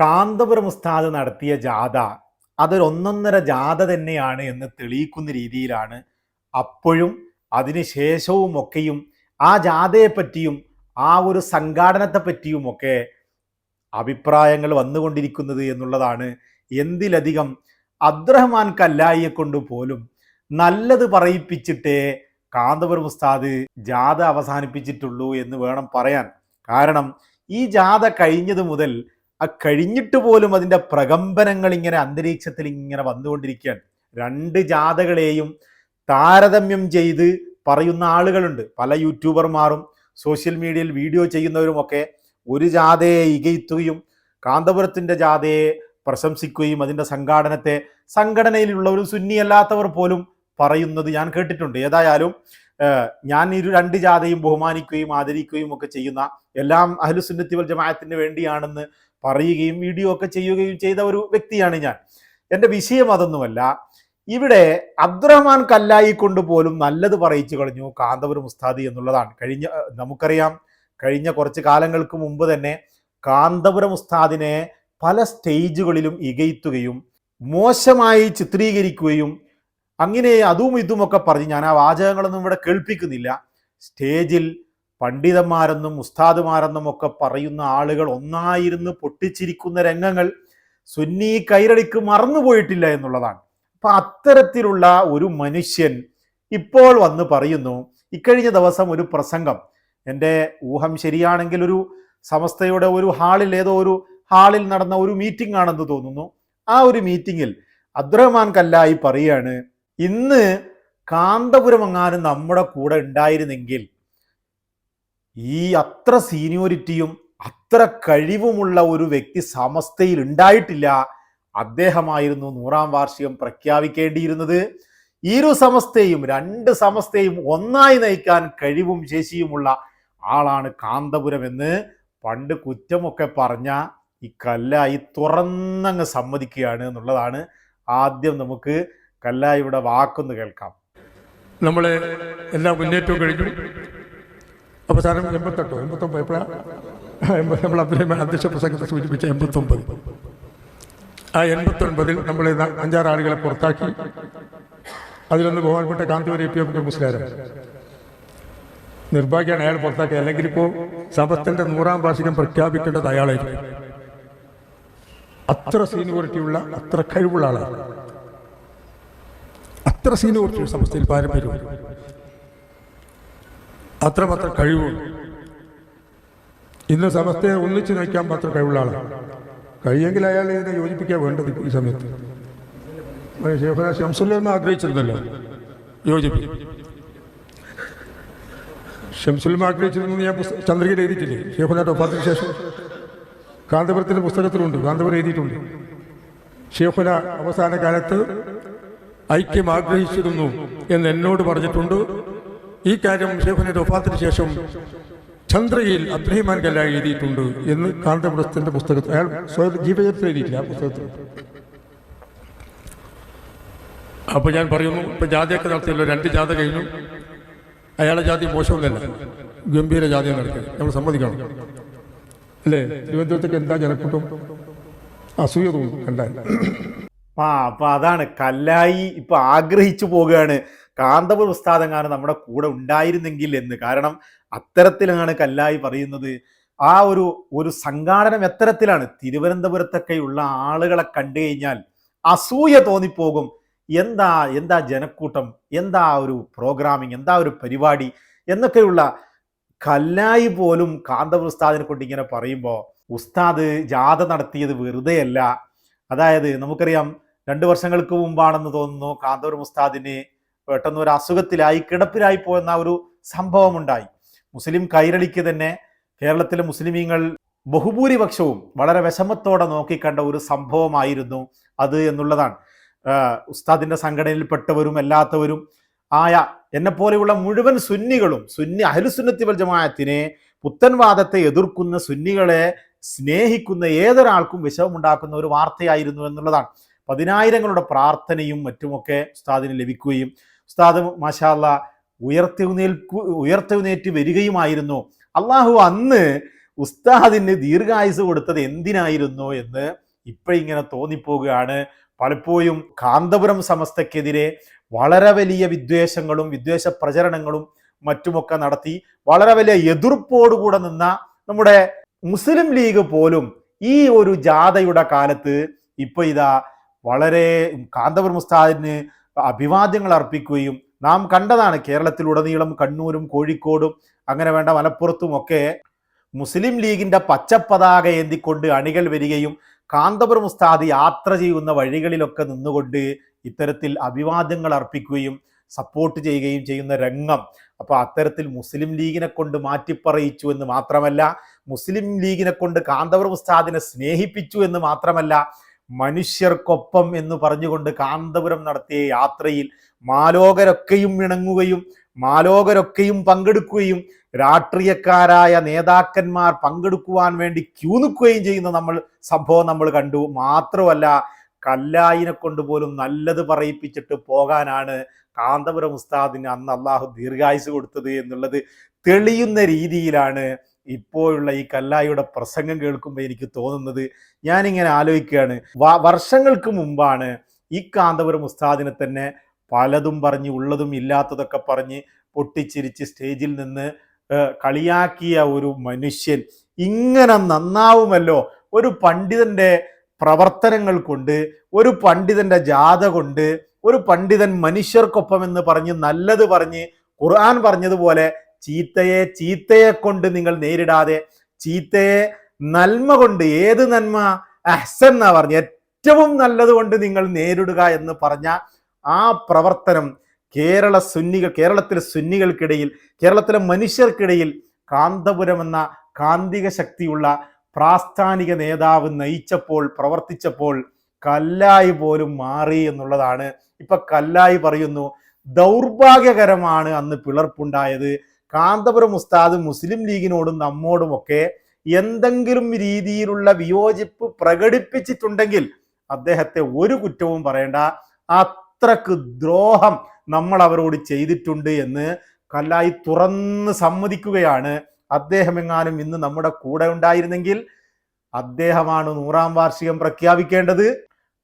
കാന്തപുരം ഉസ്താദ് നടത്തിയ ജാഥ അതൊരു ഒന്നൊന്നര ജാഥ തന്നെയാണ് എന്ന് തെളിയിക്കുന്ന രീതിയിലാണ് അപ്പോഴും അതിനുശേഷവും ഒക്കെയും ആ ജാഥയെപ്പറ്റിയും ആ ഒരു സംഘാടനത്തെപ്പറ്റിയുമൊക്കെ അഭിപ്രായങ്ങൾ വന്നുകൊണ്ടിരിക്കുന്നത് എന്നുള്ളതാണ് എന്തിലധികം അബ്ദുറഹ്മാൻ കല്ലായിയെ കൊണ്ട് പോലും നല്ലത് പറയിപ്പിച്ചിട്ടേ കാന്തപുരം ഉസ്താദ് ജാഥ അവസാനിപ്പിച്ചിട്ടുള്ളൂ എന്ന് വേണം പറയാൻ. കാരണം ഈ ജാഥ കഴിഞ്ഞത് മുതൽ ആ കഴിഞ്ഞിട്ട് പോലും അതിന്റെ പ്രകമ്പനങ്ങൾ ഇങ്ങനെ അന്തരീക്ഷത്തിൽ ഇങ്ങനെ വന്നുകൊണ്ടിരിക്കുകയാണ്. രണ്ട് ജാഥകളെയും താരതമ്യം ചെയ്ത് പറയുന്ന ആളുകളുണ്ട്. പല യൂട്യൂബർമാരും സോഷ്യൽ മീഡിയയിൽ വീഡിയോ ചെയ്യുന്നവരുമൊക്കെ ഒരു ജാഥയെ ഇകയ്ത്തുകയും കാന്തപുരത്തിന്റെ ജാഥയെ പ്രശംസിക്കുകയും അതിന്റെ സംഘാടനത്തെ സംഘടനയിലുള്ളവരും സുന്നിയല്ലാത്തവർ പോലും പറയുന്നത് ഞാൻ കേട്ടിട്ടുണ്ട്. ഏതായാലും ഞാൻ ഇരു രണ്ട് ജാഥയും ബഹുമാനിക്കുകയും ആദരിക്കുകയും ഒക്കെ ചെയ്യുന്ന എല്ലാം അഹ്ലുസുന്നത്തി വൽ ജമാഅത്തിന് വേണ്ടിയാണെന്ന് പറയുകയും വീഡിയോ ഒക്കെ ചെയ്യുകയും ചെയ്ത ഒരു വ്യക്തിയാണ് ഞാൻ. എന്റെ വിഷയം അതൊന്നുമല്ല. ഇവിടെ അബ്ദുറഹ്മാൻ കല്ലായി കൊണ്ട് പോലും നല്ലത് പറയിച്ചു കളഞ്ഞു കാന്തപുരം ഉസ്താദി എന്നുള്ളതാണ്. കഴിഞ്ഞ നമുക്കറിയാം കഴിഞ്ഞ കുറച്ച് കാലങ്ങൾക്ക് മുമ്പ് തന്നെ കാന്തപുരം ഉസ്താദിനെ പല സ്റ്റേജുകളിലും ഇകയ്ത്തുകയും മോശമായി ചിത്രീകരിക്കുകയും അങ്ങനെ അതും ഇതുമൊക്കെ പറഞ്ഞ് ഞാൻ ആ വാചകങ്ങളൊന്നും ഇവിടെ കേൾപ്പിക്കുന്നില്ല. സ്റ്റേജിൽ പണ്ഡിതന്മാരെന്നും ഉസ്താദുമാരെന്നും ഒക്കെ പറയുന്ന ആളുകൾ ഒന്നായിരുന്ന് പൊട്ടിച്ചിരിക്കുന്ന രംഗങ്ങൾ സുന്നി കൈരളിക്ക് മറന്നുപോയിട്ടില്ല എന്നുള്ളതാണ്. അപ്പൊ അത്തരത്തിലുള്ള ഒരു മനുഷ്യൻ ഇപ്പോൾ വന്ന് പറയുന്നു ഇക്കഴിഞ്ഞ ദിവസം ഒരു പ്രസംഗം. എന്റെ ഊഹം ശരിയാണെങ്കിൽ ഒരു സമസ്തയുടെ ഒരു ഹാളിൽ ഏതോ ഒരു ഹാളിൽ നടന്ന ഒരു മീറ്റിംഗ് ആണെന്ന് തോന്നുന്നു. ആ ഒരു മീറ്റിങ്ങിൽ അബ്ദുറഹ്മാൻ കല്ലായി പറയാണ് ഇന്ന് കാന്തപുരം എങ്ങാനും നമ്മുടെ കൂടെ ഉണ്ടായിരുന്നെങ്കിൽ ഈ അത്ര സീനിയോരിറ്റിയും അത്ര കഴിവുമുള്ള ഒരു വ്യക്തി സമസ്തയിൽ ഉണ്ടായിട്ടില്ല. അദ്ദേഹമായിരുന്നു നൂറാം വാർഷികം പ്രഖ്യാപിക്കേണ്ടിയിരുന്നത്. ഇരു സമസ്തയും രണ്ട് സമസ്തയും ഒന്നായി നയിക്കാൻ കഴിവും ശേഷിയുമുള്ള ആളാണ് കാന്തപുരം എന്ന് പണ്ട് കുറ്റമൊക്കെ പറഞ്ഞ ഈ കല്ലായി തുറന്നങ്ങ് സമ്മതിക്കുകയാണ് എന്നുള്ളതാണ് ആദ്യം നമുക്ക് കല്ലായിയുടെ വാക്കൊന്ന് കേൾക്കാം. നമ്മളെ എല്ലാ മുന്നേറ്റവും കഴിഞ്ഞു. അവസാനം എൺപത്തെട്ടോ? എൺപത്തൊമ്പത് എപ്പോഴാണ് നമ്മൾ അബ്ദുറഹ്മാൻ അധ്യക്ഷ പ്രസംഗത്തെ സൂചിപ്പിച്ച എൺപത്തൊമ്പത്. ആ എൺപത്തൊൻപതിൽ നമ്മൾ അഞ്ചാറ് ആളുകളെ പുറത്താക്കി. അതിലൊന്ന് ബഹുമാനപ്പെട്ട Kanthapuram A P M Muslim നിർഭാഗ്യമാണ് അയാൾ പുറത്താക്കി. അല്ലെങ്കിൽ ഇപ്പോൾ സമസ്തന്റെ നൂറാം വാർഷികം പ്രഖ്യാപിക്കേണ്ടത് അയാളായിരിക്കും. അത്ര സീനിയോറിറ്റിയുള്ള അത്ര കഴിവുള്ള ആളാണ്. അത്ര സീനിയോറിറ്റി സമസ്തയിൽ പാരമ്പര്യം അത്രമാത്രം കഴിവുണ്ട് ഇന്ന് സമസ്തയെ ഒന്നിച്ചു നയിക്കാൻ മാത്രം കഴിവുള്ള ആളാണ് കഴിയെങ്കിൽ അയാൾ ഇതിനെ യോജിപ്പിക്കാൻ വേണ്ടത് ഈ സമയത്ത്. ഷേഖുന ആഗ്രഹിച്ചിരുന്നല്ലോ. യോജിപ്പിക്കും. ഷംസുലും ആഗ്രഹിച്ചിരുന്നു ഞാൻ ചന്ദ്രികയിൽ എഴുതിയിട്ടില്ലേ? ഷേഖുനാട്ട് ഒപ്പാത്തിന് ശേഷം. കാന്തപുരത്തിന്റെ പുസ്തകത്തിലുണ്ട്. കാന്തപുരം എഴുതിയിട്ടുണ്ട്. ഷേഖുന അവസാന കാലത്ത് ഐക്യം ആഗ്രഹിച്ചിരുന്നു എന്ന് എന്നോട് പറഞ്ഞിട്ടുണ്ട്. ഈ കാര്യം ഷേഖുനയുടെ ഒപ്പാത്തിന് ശേഷം ചന്ദ്രയിൽ അബ്രഹിമാൻ കല്ല എഴുതിയിട്ടുണ്ട് എന്ന് കാന്തപുരത്തിന്റെ പുസ്തകത്തിൽ അയാൾ സ്വയം ജീവചരിത്രം എഴുതിയിട്ടില്ല പുസ്തകത്തിൽ. അപ്പൊ ഞാൻ പറയുന്നു ഇപ്പൊ ജാതിയൊക്കെ നടത്തിയല്ലോ രണ്ട് ജാഥ കഴിഞ്ഞു. അയാളെ ജാതി മോശമൊന്നുമല്ല. ഗംഭീര ജാതി നടത്തി നമ്മൾ സമ്മതിക്കണം. അല്ലേ? തിരുവനന്തപുരത്തേക്ക് എന്താ ജനക്കൂട്ടം? അസൂയ തോന്നും കണ്ടാൽ. ആ അപ്പൊ അതാണ് കല്ലായി ഇപ്പൊ ആഗ്രഹിച്ചു പോവുകയാണ്. കാന്തപുര ഉസ്താദങ്ങാണ് നമ്മുടെ കൂടെ ഉണ്ടായിരുന്നെങ്കിൽ എന്ന്. കാരണം അത്തരത്തിലാണ് കല്ലായി പറയുന്നത്. ആ ഒരു ഒരു സംഘാടനം എത്തരത്തിലാണ് തിരുവനന്തപുരത്തൊക്കെയുള്ള ആളുകളെ കണ്ടു കഴിഞ്ഞാൽ അസൂയ തോന്നിപ്പോകും. എന്താ എന്താ ജനക്കൂട്ടം? എന്താ ഒരു പ്രോഗ്രാമിംഗ് എന്താ ഒരു പരിപാടി? എന്നൊക്കെയുള്ള കല്ലായി പോലും കാന്തപുര ഉസ്താദിനെ കൊണ്ട് ഇങ്ങനെ പറയുമ്പോൾ ഉസ്താദ് ജാഥ നടത്തിയത് വെറുതെയല്ല. അതായത് നമുക്കറിയാം രണ്ട് വർഷങ്ങൾക്ക് മുമ്പാണെന്ന് തോന്നുന്നു കാന്തപുരം ഉസ്താദിന് പെട്ടെന്ന് ഒരു അസുഖത്തിലായി കിടപ്പിലായി പോയെന്ന ഒരു സംഭവം ഉണ്ടായി മുസ്ലിം കൈരളിക്ക് തന്നെ കേരളത്തിലെ മുസ്ലിമീങ്ങൾ ബഹുഭൂരിപക്ഷവും വളരെ വിഷമത്തോടെ നോക്കിക്കണ്ട ഒരു സംഭവമായിരുന്നു അത് എന്നുള്ളതാണ്. ഉസ്താദിന്റെ സംഘടനയിൽപ്പെട്ടവരും അല്ലാത്തവരും ആയ എന്നെപ്പോലെയുള്ള മുഴുവൻ സുന്നികളും സുന്നി അഹലുസുന്നത്തി വൽ ജമാഅത്തിനെ പുത്തൻവാദത്തെ എതിർക്കുന്ന സുന്നികളെ സ്നേഹിക്കുന്ന ഏതൊരാൾക്കും വിഷമമുണ്ടാക്കുന്ന ഒരു വാർത്തയായിരുന്നു എന്നുള്ളതാണ്. പതിനായിരങ്ങളുടെ പ്രാർത്ഥനയും മറ്റുമൊക്കെ ഉസ്താദിന് ലഭിക്കുകയും ഉസ്താദ് മാഷാല്ല ഉയർത്തെഴുന്നേൽക്കു ഉയർത്തെഴുന്നേറ്റ് വരികയുമായിരുന്നു. അള്ളാഹു അന്ന് ഉസ്താദിന് ദീർഘായുസ് കൊടുത്തത് എന്തിനായിരുന്നു എന്ന് ഇപ്പോഴിങ്ങനെ തോന്നിപ്പോവുകയാണ് പലപ്പോഴും കാന്തപുരം സമസ്തക്കെതിരെ വളരെ വലിയ വിദ്വേഷങ്ങളും വിദ്വേഷ പ്രചരണങ്ങളും മറ്റുമൊക്കെ നടത്തി വളരെ വലിയ എതിർപ്പോടുകൂടെ നിന്ന നമ്മുടെ മുസ്ലിം ലീഗ് പോലും ഈ ഒരു ജാഥയുടെ കാലത്ത് ഇപ്പൊ ഇതാ വളരെ കാന്തപുരം ഉസ്താദിന് അഭിവാദ്യങ്ങൾ അർപ്പിക്കുകയും നാം കണ്ടതാണ് കേരളത്തിലുടനീളം കണ്ണൂരും കോഴിക്കോടും അങ്ങനെ വേണ്ട മലപ്പുറത്തും ഒക്കെ മുസ്ലിം ലീഗിന്റെ പച്ചപ്പതാക ഏന്തിക്കൊണ്ട് അണികൾ വരികയും കാന്തപുരം ഉസ്താദ് യാത്ര ചെയ്യുന്ന വഴികളിലൊക്കെ നിന്നുകൊണ്ട് ഇത്തരത്തിൽ അഭിവാദ്യങ്ങൾ അർപ്പിക്കുകയും സപ്പോർട്ട് ചെയ്യുകയും ചെയ്യുന്ന രംഗം. അപ്പോൾ അത്തരത്തിൽ മുസ്ലിം ലീഗിനെ കൊണ്ട് മാറ്റിപ്പറയിച്ചു എന്ന് മാത്രമല്ല മുസ്ലിം ലീഗിനെ കൊണ്ട് കാന്തപുരം ഉസ്താദിനെ സ്നേഹിപ്പിച്ചു എന്ന് മാത്രമല്ല മനുഷ്യർക്കൊപ്പം എന്ന് പറഞ്ഞുകൊണ്ട് കാന്തപുരം നടത്തിയ യാത്രയിൽ മാലോകരൊക്കെയും ഇണങ്ങുകയും മാലോകരൊക്കെയും പങ്കെടുക്കുകയും രാഷ്ട്രീയക്കാരായ നേതാക്കന്മാർ പങ്കെടുക്കുവാൻ വേണ്ടി ക്യൂ നിൽക്കുകയും ചെയ്യുന്ന നമ്മൾ സംഭവം നമ്മൾ കണ്ടു. മാത്രമല്ല കല്ലായിനെ കൊണ്ട് പോലും നല്ലത് പറയിപ്പിച്ചിട്ട് പോകാനാണ് കാന്തപുരം ഉസ്താദിന് അന്ന് അള്ളാഹു ദീർഘായുസ് കൊടുത്തത് എന്നുള്ളത് തെളിയുന്ന രീതിയിലാണ് ഇപ്പോഴുള്ള ഈ കല്ലായിയുടെ പ്രസംഗം കേൾക്കുമ്പോൾ എനിക്ക് തോന്നുന്നത് ഞാനിങ്ങനെ ആലോചിക്കുകയാണ്. വർഷങ്ങൾക്ക് മുമ്പാണ് ഈ കാന്തപുരം ഉസ്താദിനെ തന്നെ പലതും പറഞ്ഞ് ഉള്ളതും ഇല്ലാത്തതൊക്കെ പറഞ്ഞ് പൊട്ടിച്ചിരിച്ച് സ്റ്റേജിൽ നിന്ന് കളിയാക്കിയ ഒരു മനുഷ്യൻ. ഇങ്ങനെ നന്നാവുമല്ലോ? ഒരു പണ്ഡിതന്റെ പ്രവർത്തനങ്ങൾ കൊണ്ട് ഒരു പണ്ഡിതന്റെ ജാഥ കൊണ്ട് ഒരു പണ്ഡിതൻ മനുഷ്യർക്കൊപ്പം എന്ന് പറഞ്ഞ് നല്ലത് പറഞ്ഞ് ഖുർആൻ പറഞ്ഞതുപോലെ ചീത്തയെ ചീത്തയെ കൊണ്ട് നിങ്ങൾ നേരിടാതെ ചീത്തയെ നന്മ കൊണ്ട് ഏത് നന്മ? അഹ്സൻ എന്നാ പറഞ്ഞ. ഏറ്റവും നല്ലത് കൊണ്ട് നിങ്ങൾ നേരിടുക എന്ന് പറഞ്ഞ ആ പ്രവർത്തനം കേരള സുന്നികൾ കേരളത്തിലെ സുന്നികൾക്കിടയിൽ കേരളത്തിലെ മനുഷ്യർക്കിടയിൽ കാന്തപുരം എന്ന കാന്തിക ശക്തിയുള്ള പ്രാസ്ഥാനിക നേതാവ് നയിച്ചപ്പോൾ പ്രവർത്തിച്ചപ്പോൾ കല്ലായി പോലും മാറി എന്നുള്ളതാണ്. ഇപ്പൊ കല്ലായി പറയുന്നു ദൗർഭാഗ്യകരമാണ് അന്ന് പിളർപ്പുണ്ടായത്. കാന്തപുരം ഉസ്താദ് മുസ്ലിം ലീഗിനോടും നമ്മോടുമൊക്കെ എന്തെങ്കിലും രീതിയിലുള്ള വിയോജിപ്പ് പ്രകടിപ്പിച്ചിട്ടുണ്ടെങ്കിൽ അദ്ദേഹത്തെ ഒരു കുറ്റവും പറയേണ്ട. അത്രയ്ക്ക് ദ്രോഹം നമ്മൾ അവരോട് ചെയ്തിട്ടുണ്ട് എന്ന് കല്ലായി തുറന്ന് സമ്മതിക്കുകയാണ്. അദ്ദേഹം എങ്ങാനും ഇന്ന് നമ്മുടെ കൂടെ ഉണ്ടായിരുന്നെങ്കിൽ അദ്ദേഹമാണ് നൂറാം വാർഷികം പ്രഖ്യാപിക്കേണ്ടത്.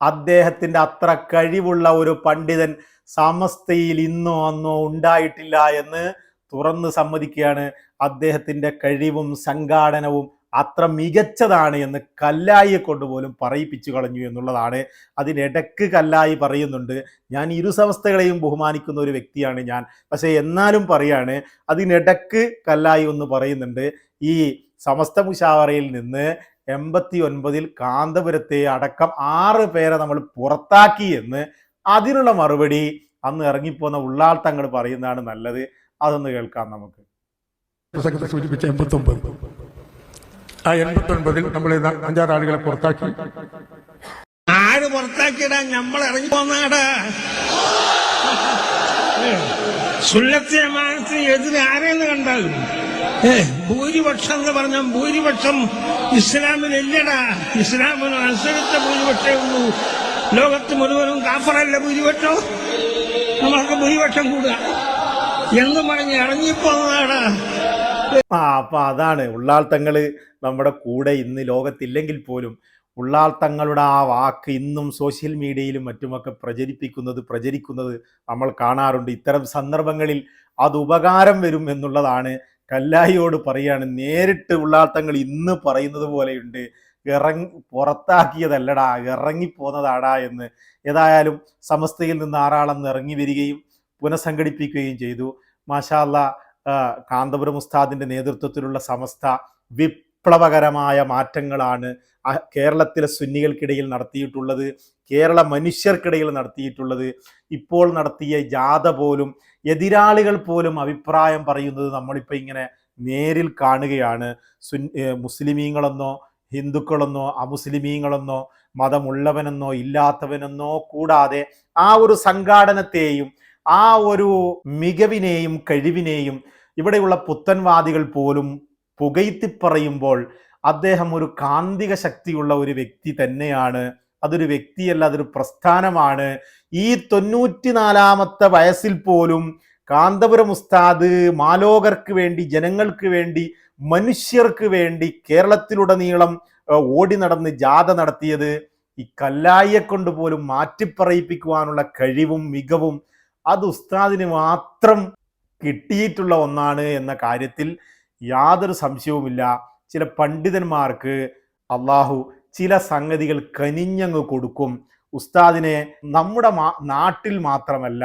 അദ്ദേഹത്തിന്റെ അത്ര കഴിവുള്ള ഒരു പണ്ഡിതൻ സമസ്തയിൽ ഇന്നോ അന്നോ ഉണ്ടായിട്ടില്ല എന്ന് തുറന്ന് സമ്മതിക്കുകയാണ്. അദ്ദേഹത്തിന്റെ കഴിവും സംഘാടനവും അത്ര മികച്ചതാണ് എന്ന് കല്ലായിയെ കൊണ്ടുപോലും പറയിപ്പിച്ചു കളഞ്ഞു എന്നുള്ളതാണ്. അതിനിടക്ക് കല്ലായി പറയുന്നുണ്ട് ഞാൻ ഇരു സംസ്ഥകളെയും ബഹുമാനിക്കുന്ന ഒരു വ്യക്തിയാണ് ഞാൻ. പക്ഷേ എന്നാലും പറയാണ് അതിനിടക്ക് കല്ലായി ഒന്ന് പറയുന്നുണ്ട് ഈ സമസ്ത മുഷാവറയിൽ നിന്ന് എൺപത്തി ഒൻപതിൽ കാന്തപുരത്തെ അടക്കം ആറ് പേരെ നമ്മൾ പുറത്താക്കി എന്ന് അതിനുള്ള മറുപടി അന്ന് ഇറങ്ങിപ്പോന്ന ഉള്ളാൾ തങ്ങൾ പറയുന്നതാണ് നല്ലത്. അതൊന്ന് കേൾക്കാം നമുക്ക്. പ്രസംഗത്തിൽ സൂചിപ്പിച്ച എൺപത്തൊമ്പത്. ആ എൺപത്തൊൻപതിൽ നമ്മൾ അഞ്ചാറ് ആളുകളെ പുറത്താക്കി. ആര് പുറത്താക്കിയടാ? നമ്മൾ ഇറങ്ങി പോന്നാടാ. സുല്ലത്തെ മാനത്തിന് എതിരെ ആരെയെന്ന് കണ്ടാൽ? ഏ ഭൂരിപക്ഷം എന്ന് പറഞ്ഞ ഭൂരിപക്ഷം ഇസ്ലാമിനില്ലടാ ഇസ്ലാമിന് അനുസരിച്ച ഭൂരിപക്ഷേ ഉള്ളൂ. ലോകത്ത് മുഴുവനും കാഫറല്ല ഭൂരിപക്ഷം? നമ്മൾക്ക് ഭൂരിപക്ഷം കൂടുക. എന്ന് പറഞ്ഞ് ഇറങ്ങിപ്പോന്നതാണ് ആ അപ്പൊ അതാണ്. ഉള്ളാൾത്തങ്ങൾ നമ്മുടെ കൂടെ ഇന്ന് ലോകത്തില്ലെങ്കിൽ പോലും ഉള്ളാൾത്തങ്ങളുടെ ആ വാക്ക് ഇന്നും സോഷ്യൽ മീഡിയയിലും മറ്റുമൊക്കെ പ്രചരിപ്പിക്കുന്നത് പ്രചരിക്കുന്നത് നമ്മൾ കാണാറുണ്ട്. ഇത്തരം സന്ദർഭങ്ങളിൽ അത് ഉപകാരം വരും എന്നുള്ളതാണ് കല്ലായിയോട് പറയാണ്. നേരിട്ട് ഉള്ളാൾത്തങ്ങൾ ഇന്ന് പറയുന്നത് പോലെയുണ്ട്. ഇറങ്ങി പുറത്താക്കിയതല്ലടാ ഇറങ്ങിപ്പോന്നതാടാ എന്ന്. ഏതായാലും സമസ്തയിൽ നിന്ന് ആറാളെന്ന് ഇറങ്ങി വരികയും പുനഃസംഘടിപ്പിക്കുകയും ചെയ്തു. മാഷാല്ല കാന്തപുരം ഉസ്താദിന്റെ നേതൃത്വത്തിലുള്ള സമസ്ത വിപ്ലവകരമായ മാറ്റങ്ങളാണ് കേരളത്തിലെ സുന്നികൾക്കിടയിൽ നടത്തിയിട്ടുള്ളത് കേരള മനുഷ്യർക്കിടയിൽ നടത്തിയിട്ടുള്ളത്. ഇപ്പോൾ നടത്തിയ ജാഥ പോലും എതിരാളികൾ പോലും അഭിപ്രായം പറയുന്നത് നമ്മളിപ്പോൾ ഇങ്ങനെ നേരിൽ കാണുകയാണ്. സുന് മുസ്ലിമീങ്ങളെന്നോ ഹിന്ദുക്കളെന്നോ അമുസ്ലിമീങ്ങളെന്നോ മതമുള്ളവനെന്നോ ഇല്ലാത്തവനെന്നോ കൂടാതെ ആ ഒരു സംഘാടനത്തെയും ആ ഒരു മികവിനെയും കഴിവിനെയും ഇവിടെയുള്ള പുത്തൻവാദികൾ പോലും പുകയ്ത്തി പറയുമ്പോൾ അദ്ദേഹം ഒരു കാന്തിക ശക്തിയുള്ള ഒരു വ്യക്തി തന്നെയാണ്. അതൊരു വ്യക്തിയല്ല അതൊരു പ്രസ്ഥാനമാണ്. ഈ തൊണ്ണൂറ്റിനാലാമത്തെ വയസ്സിൽ പോലും കാന്തപുരം ഉസ്താദ് മാലോകർക്ക് വേണ്ടി ജനങ്ങൾക്ക് വേണ്ടി മനുഷ്യർക്ക് വേണ്ടി കേരളത്തിലുടനീളം ഓടി നടന്ന് ജാഥ നടത്തിയത് ഈ കല്ലായിയെ കൊണ്ട് പോലും മാറ്റിപ്പറയിപ്പിക്കുവാനുള്ള കഴിവും മികവും അത് ഉസ്താദിന് മാത്രം കിട്ടിയിട്ടുള്ള ഒന്നാണ് എന്ന കാര്യത്തിൽ യാതൊരു സംശയവുമില്ല. ചില പണ്ഡിതന്മാർക്ക് അള്ളാഹു ചില സംഗതികൾ കനിഞ്ഞങ്ങ് കൊടുക്കും. ഉസ്താദിനെ നമ്മുടെ നാട്ടിൽ മാത്രമല്ല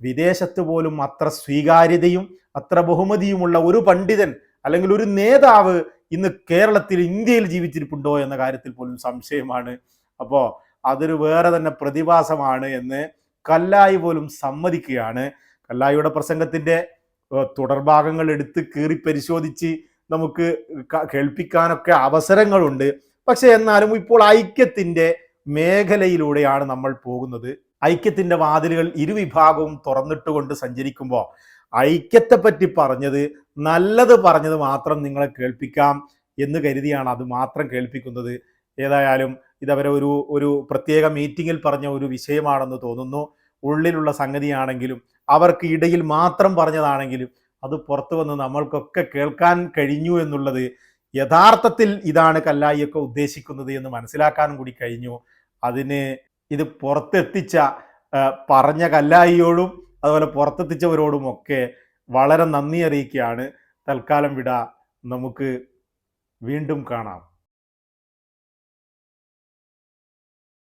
വിദേശത്ത് പോലും അത്ര സ്വീകാര്യതയും അത്ര ബഹുമതിയുമുള്ള ഒരു പണ്ഡിതൻ അല്ലെങ്കിൽ ഒരു നേതാവ് ഇന്ന് കേരളത്തിൽ ഇന്ത്യയിൽ ജീവിച്ചിരിപ്പുണ്ടോ എന്ന കാര്യത്തിൽ പോലും സംശയമാണ്. അപ്പോൾ അതൊരു വേറെ തന്നെ പ്രതിഭാസമാണ് എന്ന് കല്ലായി പോലും സമ്മതിക്കുകയാണ്. കല്ലായിയുടെ പ്രസംഗത്തിന്റെ തുടർഭാഗങ്ങൾ എടുത്ത് കീറി പരിശോധിച്ച് നമുക്ക് കേൾപ്പിക്കാനൊക്കെ അവസരങ്ങളുണ്ട്. പക്ഷെ എന്നാലും ഇപ്പോൾ ഐക്യത്തിന്റെ മേഖലയിലൂടെയാണ് നമ്മൾ പോകുന്നത്. ഐക്യത്തിന്റെ വാതിലുകൾ ഇരുവിഭാഗവും തുറന്നിട്ടുകൊണ്ട് സഞ്ചരിക്കുമ്പോൾ ഐക്യത്തെ പറ്റി പറഞ്ഞത് നല്ലത് പറഞ്ഞത് മാത്രം നിങ്ങളെ കേൾപ്പിക്കാം എന്ന് കരുതിയാണ് അത് മാത്രം കേൾപ്പിക്കുന്നത്. ഏതായാലും ഇതവരെ ഒരു ഒരു പ്രത്യേക മീറ്റിങ്ങിൽ പറഞ്ഞ ഒരു വിഷയമാണെന്ന് തോന്നുന്നു. ഉള്ളിലുള്ള സംഗതിയാണെങ്കിലും അവർക്ക് ഇടയിൽ മാത്രം പറഞ്ഞതാണെങ്കിലും അത് പുറത്തു വന്ന് നമ്മൾക്കൊക്കെ കേൾക്കാൻ കഴിഞ്ഞു എന്നുള്ളത് യഥാർത്ഥത്തിൽ ഇതാണ് കല്ലായിയൊക്കെ ഉദ്ദേശിക്കുന്നത് എന്ന് മനസ്സിലാക്കാനും കൂടി കഴിഞ്ഞു. അതിന് ഇത് പുറത്തെത്തിച്ച പറഞ്ഞ കല്ലായിയോടും അതുപോലെ പുറത്തെത്തിച്ചവരോടും ഒക്കെ വളരെ നന്ദി അറിയിക്കുകയാണ്. തൽക്കാലം വിട. നമുക്ക് വീണ്ടും കാണാം.